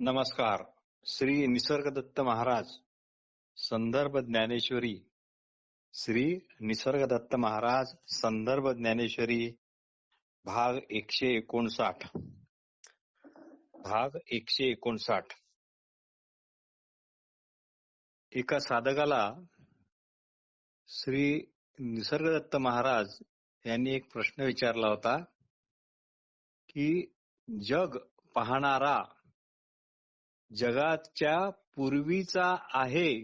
नमस्कार. श्री निसर्गदत्त महाराज संदर्भ ज्ञानेश्वरी. श्री निसर्गदत्त महाराज संदर्भ ज्ञानेश्वरी भाग एकशे एकोणसाठ. भाग एकशे एकोणसाठ. एका साधकाला श्री निसर्गदत्त महाराज यांनी एक प्रश्न विचारला होता की जग पाहणारा जगाच्या पूर्वीचा आहे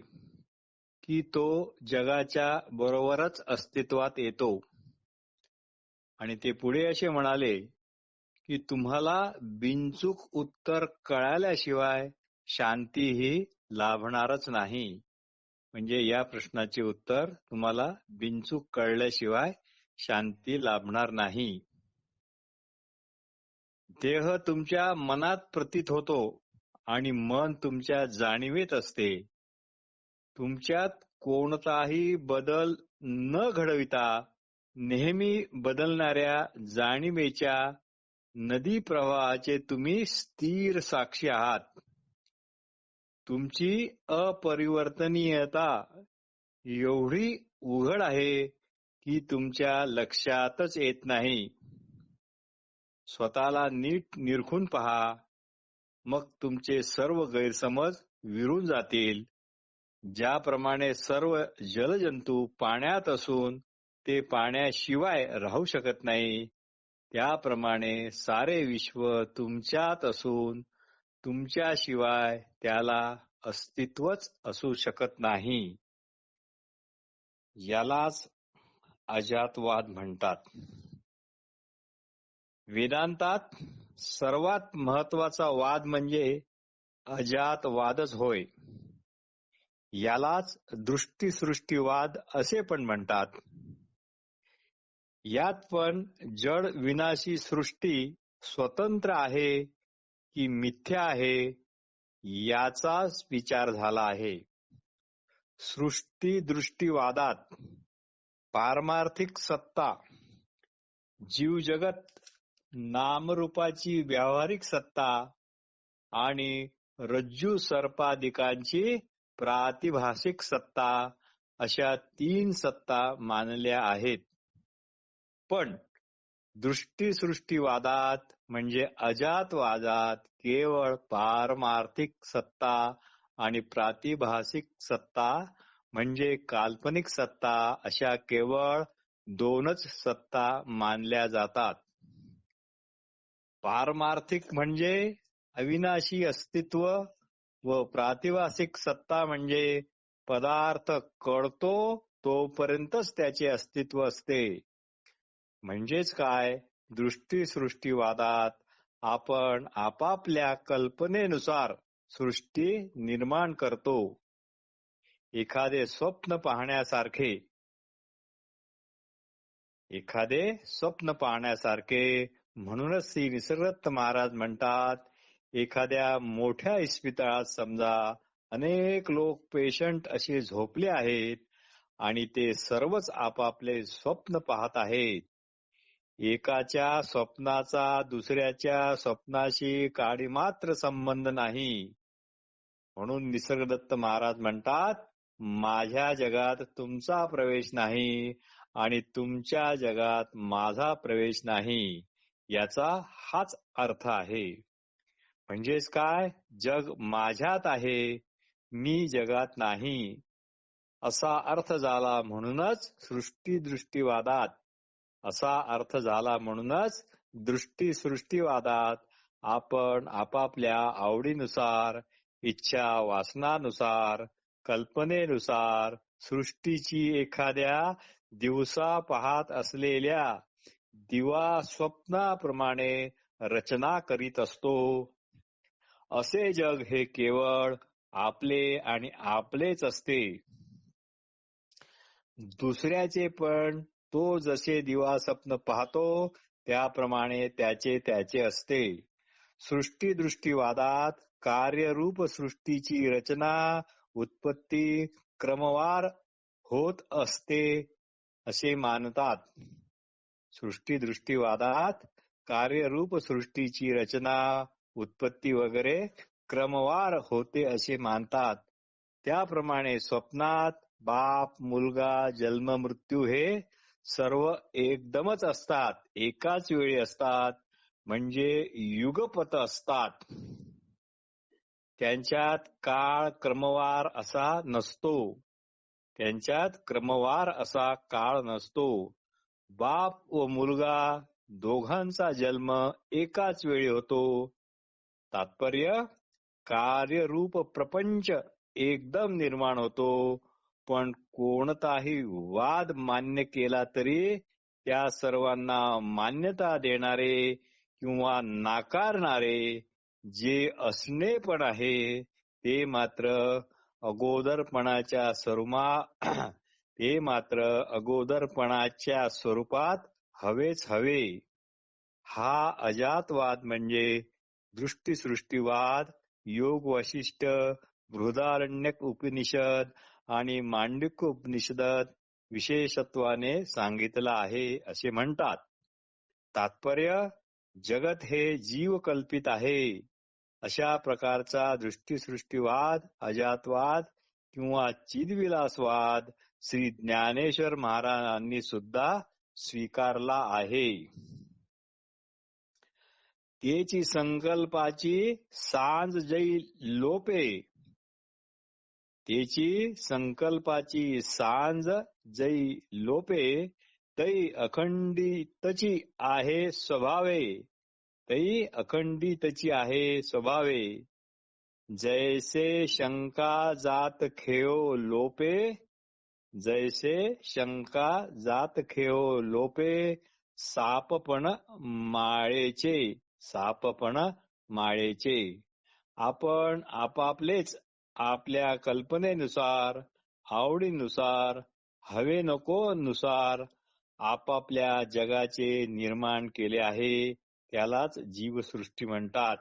की तो जगाच्या बरोबरच अस्तित्वात येतो. आणि ते पुढे असे म्हणाले की तुम्हाला बिनचूक उत्तर कळाल्याशिवाय शांती ही लाभणारच नाही. म्हणजे या प्रश्नाचे उत्तर तुम्हाला बिनचूक कळल्याशिवाय शांती लाभणार नाही. देह तुमच्या मनात प्रतीत होतो. आणि मन तुमच्या जाणीवेत असते. तुमच्यात कोणताही बदल न घडविता नेहमी बदलणाऱ्या जाणीवेच्या नदी प्रवाहाचे तुम्ही स्थिर साक्षी आहात. तुमची अपरिवर्तनीयता एवढी उघड आहे की तुमच्या लक्षातच येत नाही. स्वतःला नीट निरखून पहा. मग तुमचे सर्व गैरसमज विरून जातील. ज्याप्रमाणे सर्व जलजंतू पाण्यात असून ते पाण्याशिवाय राहू शकत नाही त्याप्रमाणे सारे विश्व तुमच्यात असून तुमच्याशिवाय त्याला अस्तित्वच असू शकत नाही. यालाच अजातवाद म्हणतात. वेदांतात सर्वात महत्त्वाचा वाद म्हणजे अजातवादच होय. यालाच दृष्टीसृष्टीवाद असे पण म्हणतात. यात पण जड विनाशी सृष्टी स्वतंत्र आहे की मिथ्या आहे याचाच विचार झाला आहे. सृष्टी दृष्टीवादात पारमार्थिक सत्ता जीव जगत नामरूपाची व्यावहारिक सत्ता आणि रज्जू सर्पादिकांची प्रातिभाषिक सत्ता अशा तीन सत्ता मानल्या आहेत. पण दृष्टीसृष्टीवादात म्हणजे अजातवादात केवळ पारमार्थिक सत्ता आणि प्रातिभाषिक सत्ता म्हणजे काल्पनिक सत्ता अशा केवळ दोनच सत्ता मानल्या जातात. पारमार्थिक म्हणजे अविनाशी अस्तित्व व प्रातिभासिक सत्ता म्हणजे पदार्थ कळतो तोपर्यंतच त्याचे अस्तित्व असते. म्हणजेच काय? दृष्टीसृष्टीवादात आपण आपापल्या कल्पनेनुसार सृष्टी निर्माण करतो. एखादे स्वप्न पाहण्यासारखे. एखादे स्वप्न पाहण्यासारखे म्हणूनच श्री निसर्गदत्त महाराज म्हणतात एखाद्या मोठ्या इस्पितळात समजा अनेक लोक पेशंट असे झोपले आहेत आणि ते सर्वच आपापले स्वप्न पाहत आहेत. एकाच्या स्वप्नाचा दुसऱ्याच्या स्वप्नाशी काडी मात्र संबंध नाही. म्हणून निसर्गदत्त महाराज म्हणतात माझ्या जगात तुमचा प्रवेश नाही आणि तुमच्या जगात माझा प्रवेश नाही. याचा हाच अर्थ आहे. म्हणजेच काय? जग माझ्यात आहे मी जगात नाही. असा अर्थ झाला म्हणूनच सृष्टी दृष्टीवादात असा अर्थ झाला म्हणूनच दृष्टी सृष्टीवादात आपण आपापल्या आवडीनुसार इच्छा वासनानुसार कल्पनेनुसार सृष्टीची एखाद्या दिवसा पाहत असलेल्या दिवा स्वप्नाप्रमाणे रचना करीत असतो. असे जग हे केवळ आपले आणि आपलेच असते. दुसऱ्याचे पण तो जसे दिवा स्वप्न पाहतो त्याप्रमाणे त्याचे त्याचे असते. सृष्टी दृष्टीवादात कार्यरूप सृष्टीची रचना उत्पत्ती क्रमवार होत असते असे मानतात. सृष्टी दृष्टीवादात कार्यरूप सृष्टीची रचना उत्पत्ती वगैरे क्रमवार होते असे मानतात. त्याप्रमाणे स्वप्नात बाप मुलगा जन्म मृत्यू हे सर्व एकदमच असतात. एकाच वेळी असतात म्हणजे युगपत असतात. त्यांच्यात काळ क्रमवार असा नसतो. त्यांच्यात क्रमवार असा काळ नसतो. बाप व मुलगा दोघांचा जन्म एकाच वेळी होतो. तात्पर्य कार्यरूप प्रपंच एकदम निर्माण होतो. पण कोणताही वाद मान्य केला तरी त्या सर्वांना मान्यता देणारे किंवा नाकारणारे जे असणे पण आहे ते मात्र अगोदरपणाच्या स्वरूपा ते मात्र अगोदरपणाच्या स्वरूपात हवेच हवे. हा अजातवाद म्हणजे दृष्टीसृष्टीवाद योग वशिष्ठ बृहदारण्यक उपनिषद आणि मांडिक उपनिषदात विशेषत्वाने सांगितलं आहे असे म्हणतात. तात्पर्य जगत हे जीव कल्पित आहे. अशा प्रकारचा दृष्टीसृष्टीवाद अजातवाद किंवा चिदविलासवाद श्री ज्ञानेश्वर महाराजांनी सुद्धा स्वीकारला आहे. तेची संकल्पाची सांज जै लोपे. तेची संकल्पाची सांज जै लोपे. तै अखंडितची आहे स्वभावे. तै अखंडितची आहे स्वभावे. जैसे शंका जात खेळो लोपे जैसे शंका जात खेओ लोपे सापपण माळेचे सापपण माळेचे. आपण आपापलेच आपल्या कल्पनेनुसार आवडीनुसार हवे नको नुसार आपापल्या जगाचे निर्माण केले आहे त्यालाच जीवसृष्टी म्हणतात.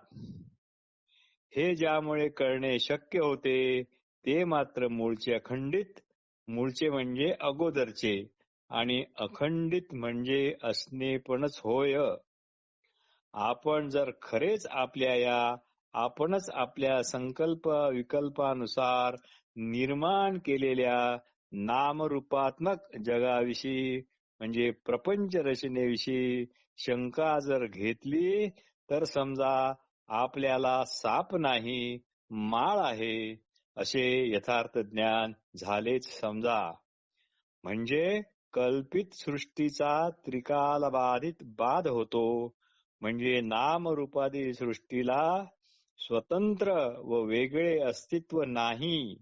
हे ज्यामुळे करणे शक्य होते ते मात्र मूळचे अखंडित मूळचे म्हणजे अगोदरचे आणि अखंडित म्हणजे असणेपणच होय. आपण जर खरेच आपल्या या आपणच आपल्या संकल्प विकल्पानुसार निर्माण केलेल्या नामरूपात्मक जगाविषयी म्हणजे प्रपंच रचनेविषयी शंका जर घेतली तर समजा आपल्याला साप नाही माळ आहे असे यथार्थ ज्ञान झालेच समजा. म्हणजे कल्पित सृष्टीचा त्रिकालबाधित बाध होतो. म्हणजे नामरूपादी सृष्टीला स्वतंत्र व वेगळे अस्तित्व नाही.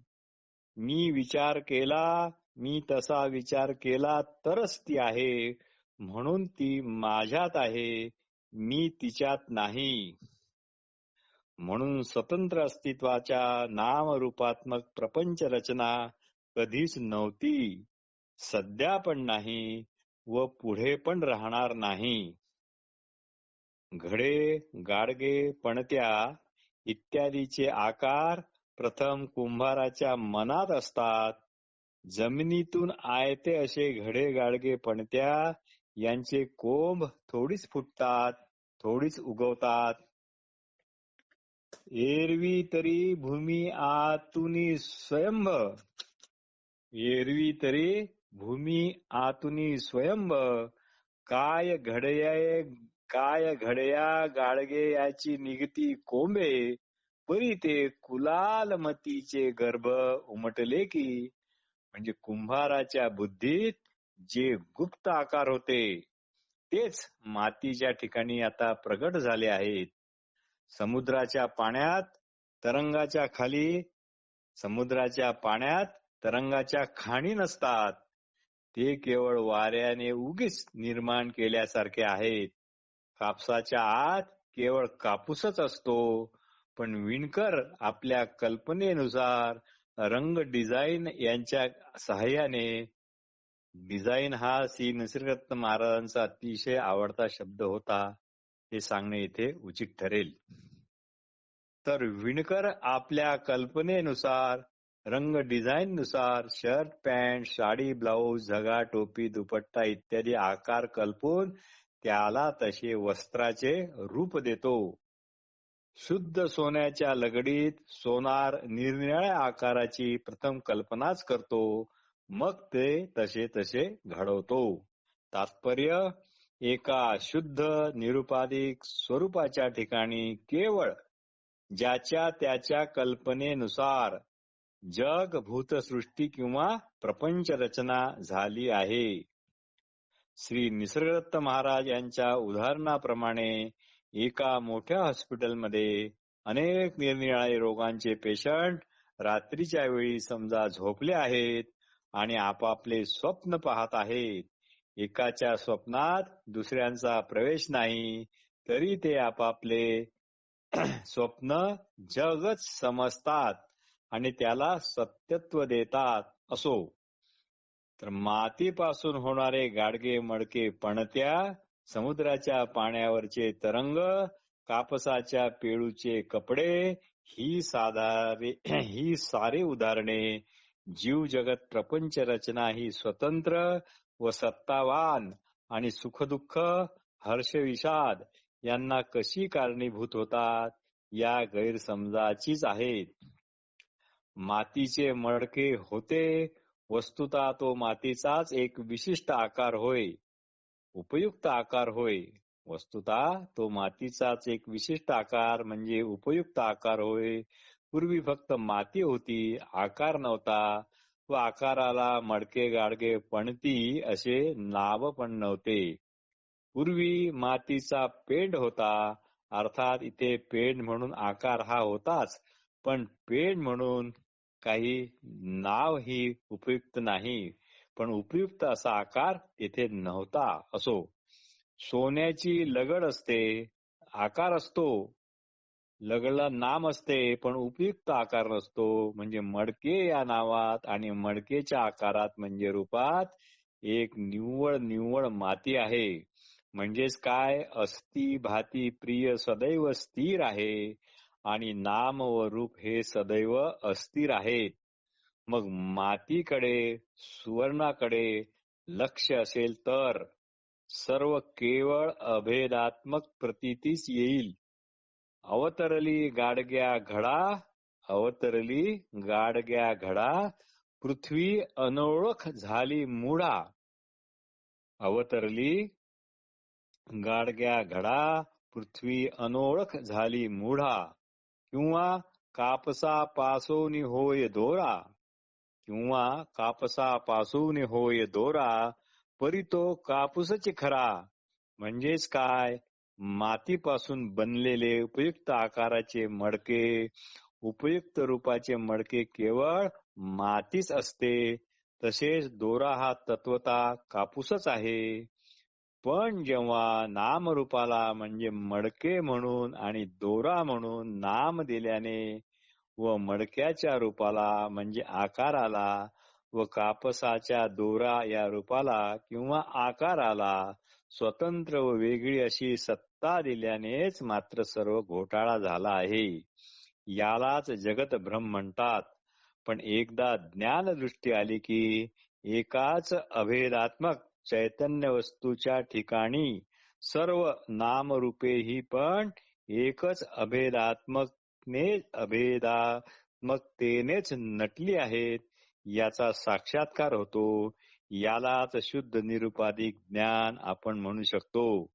मी विचार केला मी तसा विचार केला तरच ती आहे. म्हणून ती माझ्यात आहे मी तिच्यात नाही. म्हणून स्वतंत्र अस्तित्वाच्या नामरूपात्मक प्रपंच रचना कधीच नव्हती. सध्या पण नाही व पुढे पण राहणार नाही. घडे गाडगे पणत्या इत्यादीचे आकार प्रथम कुंभाराच्या मनात असतात. जमिनीतून आयते असे घडे गाडगे पणत्या यांचे कोंब थोडीच फुटतात थोडीच उगवतात. एरवी तरी भूमी आतुनी स्वयंभ. एरवी तरी भूमी आतुनी स्वयंभ. काय घडया काय घडया गाडगे याची निगती कोंबे. परी ते कुलालमतीचे गर्भ उमटले की. म्हणजे कुंभाराच्या बुद्धीत जे गुप्त आकार होते तेच मातीच्या ठिकाणी आता प्रगट झाले आहेत. समुद्राच्या पाण्यात तरंगाच्या खाली. समुद्राच्या पाण्यात तरंगाच्या खाणी नसतात. ते केवळ वाऱ्याने उगीच निर्माण केल्यासारखे आहेत. कापसाच्या आत केवळ कापूसच असतो पण विणकर आपल्या कल्पनेनुसार रंग डिझाईन यांच्या सहाय्याने. डिझाईन हा श्री निसर्गरत्न महाराजांचा अतिशय आवडता शब्द होता. हे सांगणे इथे उचित ठरेल. तर विणकर आपल्या कल्पनेनुसार रंग डिझाईन नुसार शर्ट पॅन्ट साडी ब्लाऊज झगा टोपी दुपट्टा इत्यादी आकार कल्पून त्याला तसे वस्त्राचे रूप देतो. शुद्ध सोन्याच्या लगडीत सोनार निरनिराळ्या आकाराची प्रथम कल्पनाच करतो. मग ते तसे तसे घडवतो. तात्पर्य एका शुद्ध निरुपाधिक स्वरूपाच्या ठिकाणी केवळ ज्याच्या त्याच्या कल्पनेनुसार जग भूतसृष्टी किंवा प्रपंच रचना झाली आहे. श्री निसर्गदत्त महाराज यांच्या उदाहरणाप्रमाणे एका मोठ्या हॉस्पिटलमध्ये अनेक निरनिराळे रोगांचे पेशंट रात्रीच्या वेळी समजा झोपले आहेत आणि आपापले स्वप्न पाहत आहेत. एकाच्या स्वप्नात दुसऱ्यांचा प्रवेश नाही तरी ते आपापले स्वप्न जगच समजतात आणि त्याला सत्यत्व देतात असो. तर मातीपासून होणारे गाडगे मडके पणत्या समुद्राच्या पाण्यावरचे तरंग कापसाच्या पेळूचे कपडे ही साधारे ही सारे उदाहरणे जीव जगत प्रपंच रचना ही स्वतंत्र व सत्तावान आणि सुखदुःख हर्षविषाद यांना कशी कारणीभूत होतात? या गैरसमजाचीच आहेत. मातीचे मडके होते. वस्तुता तो मातीचाच एक विशिष्ट आकार होय. उपयुक्त आकार होय. वस्तुता तो मातीचाच एक विशिष्ट आकार म्हणजे उपयुक्त आकार होय. पूर्वी फक्त माती होती आकार नव्हता. व आकाराला मडके गाडगे पणती असे नाव पण नव्हते. पूर्वी मातीचा पेंड होता. अर्थात इथे पेंड म्हणून आकार हा होताच. पण पेंड म्हणून काही नाव ही उपयुक्त नाही. पण उपयुक्त असा आकार इथे नव्हता असो. सोन्याची लगड असते. आकार असतो. लगडला नाम असते पण उपयुक्त आकार नसतो. म्हणजे मडके या नावात आणि मडकेच्या आकारात म्हणजे रूपात एक निव्वळ निव्वळ माती आहे. म्हणजेच काय? अस्ति भाती प्रिय सदैव स्थिर आहे. आणि नाम व रूप हे सदैव अस्थिर आहेत मग मातीकडे सुवर्णाकडे लक्ष असेल तर सर्व केवळ अभेदात्मक प्रतीतीच येईल. अवतरली गाडग्या घडा अवतरली गाडग्या घडा पृथ्वी अनोळख झाली मुडा अवतरली गाडग्या घडा पृथ्वी अनोळख झाली मुढा किंवा कापसा पासून होय दोरा किंवा कापसा पासून होय दोरा परी तो कापूसच खरा म्हणजेच काय मातीपासून बनलेले उपयुक्त आकाराचे मडके उपयुक्त रूपाचे मडके केवळ मातीच असते. तसेच दोरा हा तत्वता कापूसच आहे. पण जेव्हा नामरूपाला म्हणजे मडके म्हणून आणि दोरा म्हणून नाम दिल्याने व मडक्याच्या रूपाला म्हणजे आकाराला व कापसाच्या दोरा या रूपाला किंवा आकाराला स्वतंत्र व वेगळी अशी सत्ता दिल्यानेच मात्र सर्व घोटाळा झाला आहे. यालाच जगत भ्रम म्हणतात. पण एकदा ज्ञान दृष्टी आली की एकाच अभेदात्मक चैतन्य वस्तूच्या ठिकाणी सर्व नामरूपेही पण एकच अभेदात्मकने अभेदात्मकतेनेच नटली आहेत. याचा साक्षात्कार होतो. यालाच शुद्ध निरुपाधिक ज्ञान आपण म्हणू शकतो.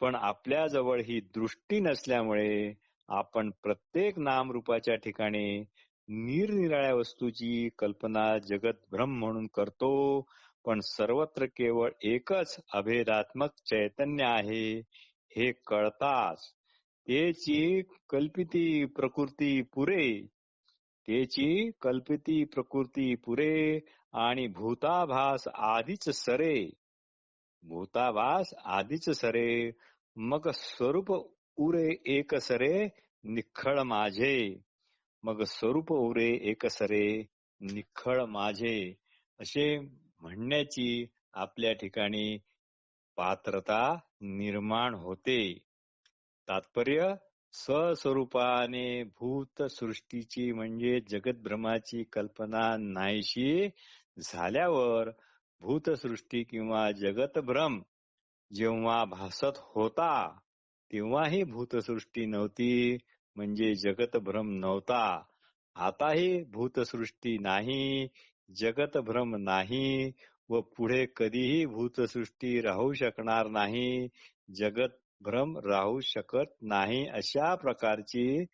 पण आपल्या जवळ ही दृष्टी नसल्यामुळे आपण प्रत्येक नामरूपाच्या ठिकाणी निरनिराळ्या वस्तूची कल्पना जगत भ्रम म्हणून करतो. पण सर्वत्र केवळ एकच अभेदात्मक चैतन्य आहे हे कळताच. त्याची कल्पिती प्रकृती पुरे. तेची कल्पिती प्रकृती पुरे आणि भूताभास आधीच सरे. भूताभास आधीच सरे. मग स्वरूप उरे एक सरे निखळ माझे. मग स्वरूप उरे एक सरे निखळ माझे. असे म्हणण्याची आपल्या ठिकाणी पात्रता निर्माण होते. तात्पर्य स्वस्वरूपाने भूत सृष्टीची म्हणजे जगतभ्रमाची कल्पना नाहीशी झाल्यावर भूतसृष्टी किंवा जगतभ्रम जेव्हा भासत होता तेव्हाही भूतसृष्टी नव्हती म्हणजे जगत भ्रम नव्हता. आताही भूतसृष्टी नाही जगत भ्रम नाही व पुढे कधीही भूतसृष्टी राहू शकणार नाही. जगत भ्रम राहू शकत नाही अशा प्रकारची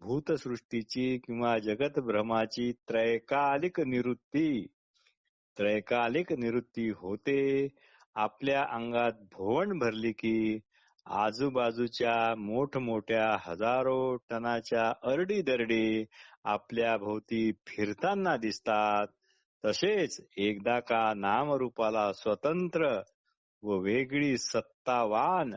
भूतसृष्टीची किंवा जगत भ्रमाची त्रैकालिक निवृत्ती. त्रैकालिक निवृत्ती होते. आपल्या अंगात भोवण भरली की आजूबाजूच्या मोठमोठ्या हजारो टनाच्या अरडी दरडी आपल्या भोवती फिरताना दिसतात. तसेच एकदा का नामरूपाला स्वतंत्र व वेगळी सत्तावान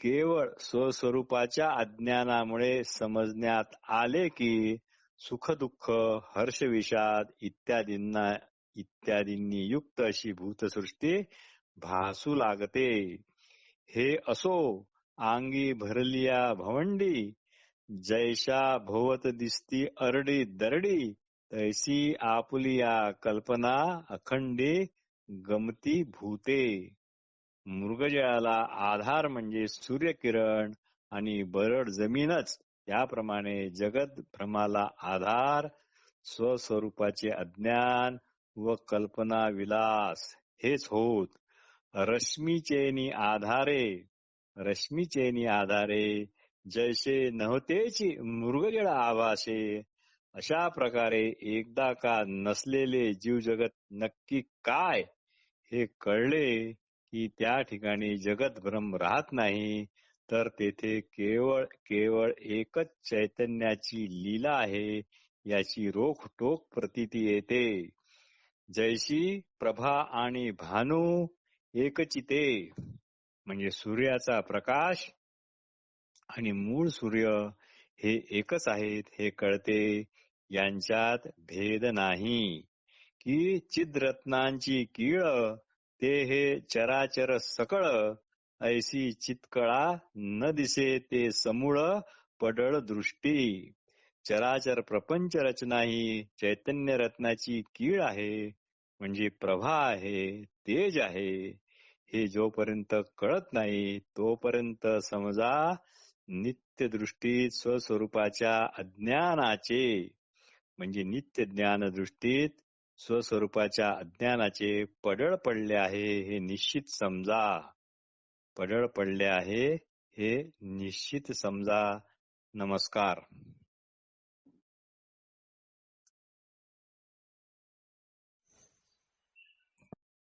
केवळ स्वस्वरूपाच्या अज्ञानामुळे समजण्यात आले की सुखदुःख हर्षविषाद इत्यादींना इत्यादींनी युक्त अशी भूतसृष्टी भासू लागते. हे असो आंगी भरलिया भवंडी जैशा भोवत दिसती अरडी दरडी तैसी आपुलिया कल्पना अखंडी गमती भूते. मृगजळाला आधार म्हणजे सूर्यकिरण आणि बरड जमीनच. त्याप्रमाणे जगत भ्रमाला आधार स्वस्वरूपाचे अज्ञान व कल्पना विलास हेच होत. रश्मीचेनी आधारे रश्मीचेनी आधारे जैसे नव्हतेची मृगजळ आभासे अशा प्रकारे एकदा का नसलेले जीव जगत नक्की काय हे कळले? की त्या ठिकाणी जगत भ्रम राहत नाही तर तेथे केवळ केवळ एकच चैतन्याची लीला आहे याची रोखटोक प्रतीती येते. जैशी प्रभा आणि भानू एकचिते. म्हणजे सूर्याचा प्रकाश आणि मूळ सूर्य हे एकच आहेत हे कळते. यांच्यात भेद नाही. की चिद्रत्नांची कीळ ते हे चराचर सकळ ऐसी चितकळा न दिसे ते समूळ पडळ दृष्टी. चराचर प्रपंच रचना ही चैतन्य रत्नाची कीळ आहे म्हणजे प्रभा आहे तेज आहे. हे जोपर्यंत कळत नाही तोपर्यंत समजा नित्य दृष्टीत स्वस्वरूपाच्या अज्ञानाचे म्हणजे नित्य ज्ञान दृष्टीत स्वस्वरूपाच्या अज्ञानाचे पडळ पडले आहे हे निश्चित समजा. पडळ पडले आहे हे निश्चित समजा. नमस्कार.